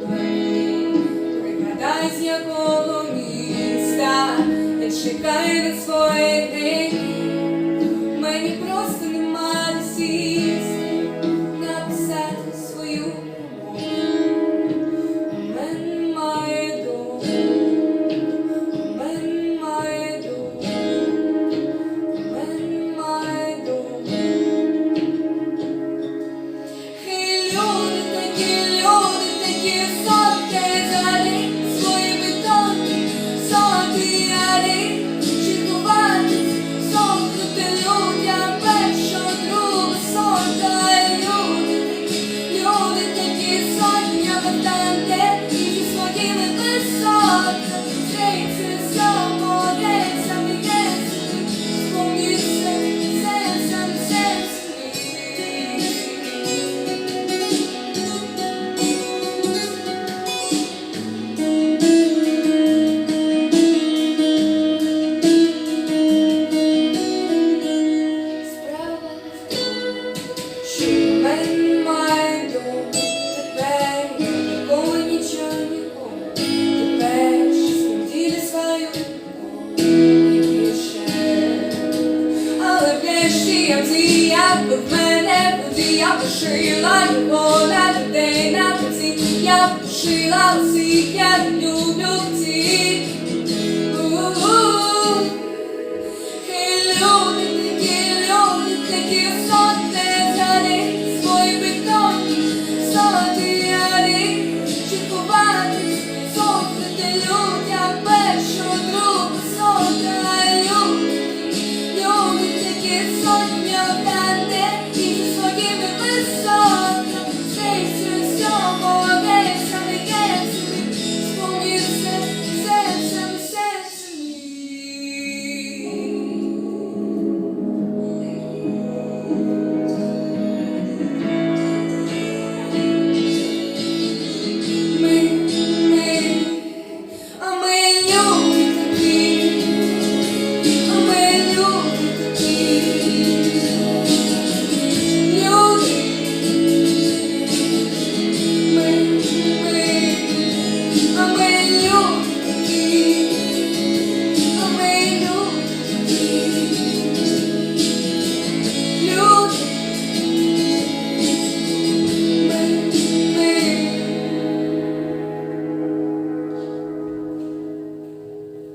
Вий, пригадай, міста, не чекай від своїх день, мені просто. James. якби в мене буди, я б шила любов на людей на руці, я б шила всіх, я люблю всіх. Oh.